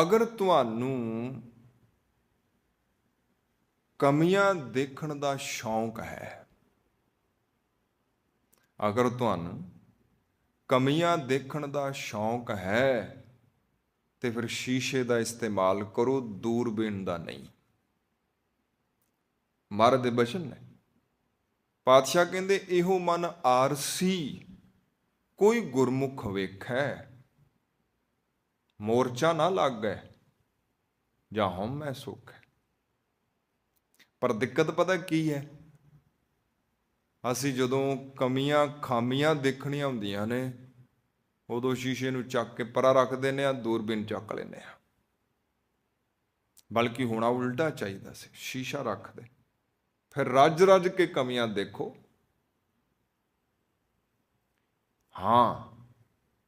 ਅਗਰ ਤੁਹਾਨੂੰ ਕਮੀਆਂ ਦੇਖਣ ਦਾ ਸ਼ੌਂਕ ਹੈ, ਅਗਰ ਤੁਹਾਨੂੰ ਕਮੀਆਂ ਦੇਖਣ ਦਾ ਸ਼ੌਂਕ ਹੈ, ਤੇ ਫਿਰ ਸ਼ੀਸ਼ੇ ਦਾ ਇਸਤੇਮਾਲ ਕਰੋ, ਦੂਰਬੀਨ ਦਾ ਨਹੀਂ। ਮਹਾਰਾਜ ਦੇ ਬਚਨ ਨੇ। ਪਾਤਸ਼ਾਹ ਕਹਿੰਦੇ, ਇਹੋ ਮਨ ਆਰਸੀ, ਕੋਈ ਗੁਰਮੁਖ ਵੇਖੈ ਮੋਰਚਾ ਨਾ ਲੱਗ ਲੱਗੈ ਜਾਂ ਹਮ ਮੈਂ ਸੁੱਖ ਹੈ। ਪਰ ਦਿੱਕਤ ਪਤਾ ਕੀ ਹੈ? ਅਸੀਂ ਜਦੋਂ ਕਮੀਆਂ ਖਾਮੀਆਂ ਦੇਖਣੀਆਂ ਹੁੰਦੀਆਂ ਨੇ, ਉਦੋਂ ਸ਼ੀਸ਼ੇ ਨੂੰ ਚੱਕ ਕੇ ਪਰਾਂ ਰੱਖ ਦਿੰਦੇ ਆ ਦੂਰਬੀਨ ਚੱਕ ਲੈਂਦੇ ਆ ਬਲਕਿ ਹੋਣਾ ਉਲਟਾ ਚਾਹੀਦਾ ਸੀ, ਸ਼ੀਸ਼ਾ ਰੱਖ ਦੇ। ਫਿਰ ਰੱਜ ਰੱਜ ਕੇ ਕਮੀਆਂ ਦੇਖੋ। ਹਾਂ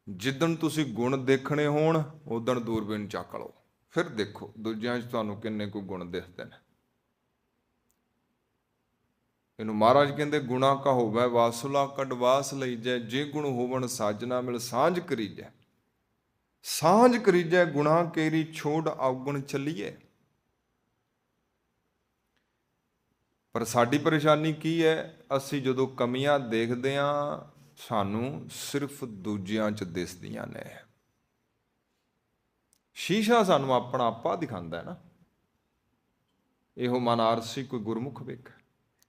ਜਿੱਦਣ ਤੁਸੀਂ ਗੁਣ ਦੇਖਣੇ ਹੋਣ ਉਦਣ ਦੂਰਬੀਨ ਚੱਕ ਲਓ। ਫਿਰ ਦੇਖੋ, ਦੂਜਿਆਂ 'ਚ ਤੁਹਾਨੂੰ ਕਿੰਨੇ ਕੁ ਗੁਣ ਦਿਖਦੇ ਨੇ। ਇਹਨੂੰ ਮਹਾਰਾਜ ਕਹਿੰਦੇ, ਗੁਣਾ ਕਾ ਹੋਵੇ ਵਾਸੁਲਾ ਕਡਵਾਸ ਲਈ ਜੈ ਜੇ ਗੁਣ ਹੋਵਣ ਸਾਜਨਾ ਮਿਲ, ਸਾਂਝ ਕਰੀਜੈ। ਸਾਂਝ ਕਰੀਜੈ, ਗੁਣਾ ਕੇਰੀ ਛੋੜ ਆਉਗਣ ਚੱਲੀਏ। ਪਰ ਸਾਡੀ ਪਰੇਸ਼ਾਨੀ ਕੀ ਹੈ? ਅਸੀਂ ਜਦੋਂ ਕਮੀਆਂ ਦੇਖਦੇ ਹਾਂ ਸਾਨੂੰ ਸਿਰਫ ਦੂਜਿਆਂ 'ਚ ਦਿਸਦੀਆਂ ਨੇ। ਸ਼ੀਸ਼ਾ ਸਾਨੂੰ ਆਪਣਾ ਆਪਾ ਦਿਖਾਉਂਦਾ ਹੈ ਨਾ। ਇਹੋ ਮਨ ਆਰਸੀ ਕੋਈ ਗੁਰਮੁਖ ਵੇਖ।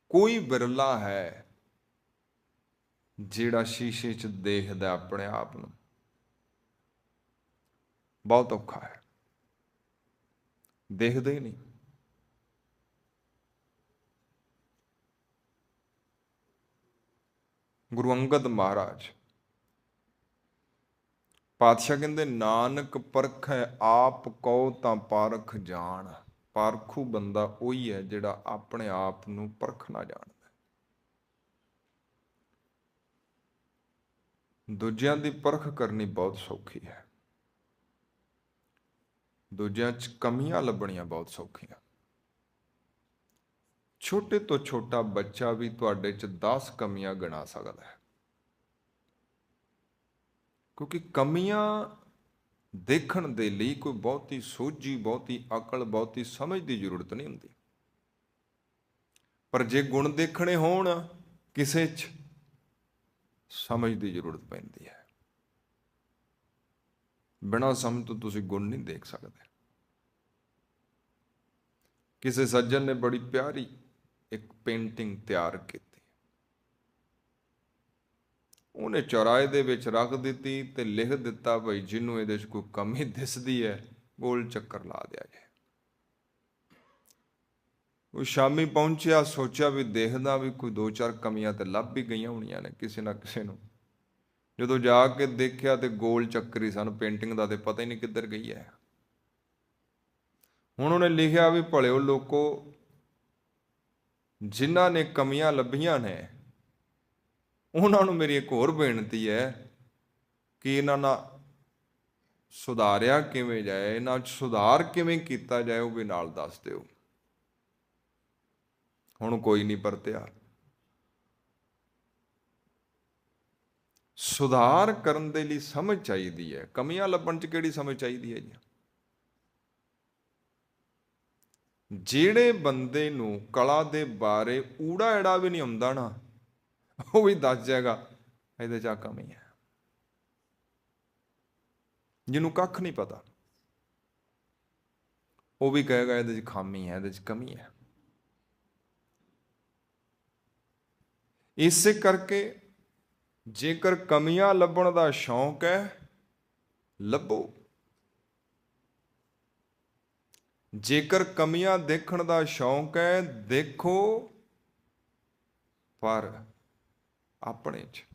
ਕੋਈ ਬਿਰਲਾ ਹੈ ਜਿਹੜਾ ਸ਼ੀਸ਼ੇ 'ਚ ਦੇਖਦਾ ਆਪਣੇ ਆਪ ਨੂੰ। ਬਹੁਤ ਔਖਾ ਹੈ। ਦੇਖਦੇ ਹੀ ਨਹੀਂ। ਗੁਰੂ ਅੰਗਦ ਮਹਾਰਾਜ। ਪਾਤਸ਼ਾਹ ਕਹਿੰਦੇ, ਨਾਨਕ ਪਰਖ ਹੈ ਆਪ ਕਉ ਤਾਂ ਪਾਰਖ ਜਾਣ। ਪਾਰਖੂ ਬੰਦਾ ਉਹੀ ਹੈ ਜਿਹੜਾ ਆਪਣੇ ਆਪ ਨੂੰ ਪਰਖਣਾ ਜਾਣਦਾ ਦੂਜਿਆਂ ਦੀ ਪਰਖ ਕਰਨੀ ਬਹੁਤ ਸੌਖੀ ਹੈ। ਦੂਜਿਆਂ 'ਚ ਕਮੀਆਂ ਲੱਭਣੀਆਂ ਬਹੁਤ ਸੌਖੀਆਂ। ਛੋਟੇ ਤੋਂ ਛੋਟਾ ਬੱਚਾ ਵੀ ਤੁਹਾਡੇ 'ਚ 10 ਕਮੀਆਂ ਗਿਣਾ ਸਕਦਾ ਹੈ। ਕਿਉਂਕਿ ਕਮੀਆਂ ਦੇਖਣ ਦੇ ਲਈ ਕੋਈ ਬਹੁਤੀ ਸੋਝੀ, ਬਹੁਤੀ ਅਕਲ, ਬਹੁਤੀ ਸਮਝ ਦੀ ਜ਼ਰੂਰਤ ਨਹੀਂ ਹੁੰਦੀ। ਪਰ ਜੇ ਗੁਣ ਦੇਖਣੇ ਹੋਣ, ਕਿਸੇ 'ਚ ਸਮਝ ਦੀ ਜ਼ਰੂਰਤ ਪੈਂਦੀ ਹੈ। ਬਿਨਾਂ ਸਮਝ ਤੋਂ ਤੁਸੀਂ ਗੁਣ ਨਹੀਂ ਦੇਖ ਸਕਦੇ। ਕਿਸੇ ਸੱਜਣ ਨੇ ਬੜੀ ਪਿਆਰੀ ਇੱਕ ਪੇਂਟਿੰਗ ਤਿਆਰ ਕੀਤੀ। ਉਹਨੇ ਚੌਰਾਏ ਦੇ ਵਿੱਚ ਰੱਖ ਦਿੱਤੀ ਤੇ ਲਿਖ ਦਿੱਤਾ ਭਈ ਜਿਹਨੂੰ ਇਹਦੇ 'ਚ ਕੋਈ ਕਮੀ ਦਿਸਦੀ ਹੈ ਗੋਲ ਚੱਕਰ ਲਾ ਦਿਆ ਜੇ ਉਹ ਸ਼ਾਮੀ ਪਹੁੰਚਿਆ, ਸੋਚਿਆ ਵੀ ਦੇਖਦਾ ਵੀ ਕੋਈ ਦੋ ਚਾਰ ਕਮੀਆਂ ਤੇ ਲੱਭ ਵੀ ਗਈਆਂ ਹੋਣੀਆਂ ਨੇ ਕਿਸੇ ਨਾ ਕਿਸੇ ਨੂੰ। ਜਦੋਂ ਜਾ ਕੇ ਦੇਖਿਆ ਤੇ ਗੋਲ ਚੱਕਰੀ ਸਨ, ਪੇਂਟਿੰਗ ਦਾ ਤੇ ਪਤਾ ਹੀ ਨਹੀਂ ਕਿੱਧਰ ਗਈ ਹੈ। ਹੁਣ ਉਹਨੇ ਲਿਖਿਆ ਵੀ ਭਲਿਓ ਲੋਕੋ ਜਿਨ੍ਹਾਂ ਨੇ ਕਮੀਆਂ ਲੱਭੀਆਂ ਨੇ, ਉਹਨਾਂ ਨੂੰ ਮੇਰੀ ਇੱਕ ਹੋਰ ਬੇਨਤੀ ਹੈ ਕਿ ਇਹਨਾਂ ਨਾਲ ਸੁਧਾਰਿਆ ਕਿਵੇਂ ਜਾਏ, ਇਹਨਾਂ 'ਚ ਸੁਧਾਰ ਕਿਵੇਂ ਕੀਤਾ ਜਾਏ ਉਹ ਵੀ ਨਾਲ ਦੱਸ ਦਿਓ। ਹੁਣ ਕੋਈ ਨਹੀਂ ਪਰਤਿਆ। ਸੁਧਾਰ ਕਰਨ ਦੇ ਲਈ ਸਮਝ ਚਾਹੀਦੀ ਹੈ। ਕਮੀਆਂ ਲੱਭਣ 'ਚ ਕਿਹੜੀ ਸਮਝ ਚਾਹੀਦੀ ਹੈ ਜੀ ਜਿਹੜੇ ਬੰਦੇ ਨੂੰ ਕਲਾ ਦੇ ਬਾਰੇ ਊੜਾ ਐੜਾ ਵੀ ਨਹੀਂ ਆਉਂਦਾ ਨਾ, ਉਹ ਵੀ ਦੱਸ ਜਾਏਗਾ, ਇਹਦੇ 'ਚ ਆ ਕਮੀ ਹੈ। ਜਿਹਨੂੰ ਕੱਖ ਨਹੀਂ ਪਤਾ, ਉਹ ਵੀ ਕਹੇਗਾ ਇਹਦੇ 'ਚ ਖਾਮੀ ਹੈ, ਇਹਦੇ 'ਚ ਕਮੀ ਹੈ। ਇਸੇ ਕਰਕੇ ਜੇਕਰ ਕਮੀਆਂ ਲੱਭਣ ਦਾ ਸ਼ੌਂਕ ਹੈ, ਲੱਭੋ। ਜੇਕਰ ਕਮੀਆਂ ਦੇਖਣ ਦਾ ਸ਼ੌਂਕ ਹੈ ਦੇਖੋ ਪਰ ਆਪਣੇ ਚ।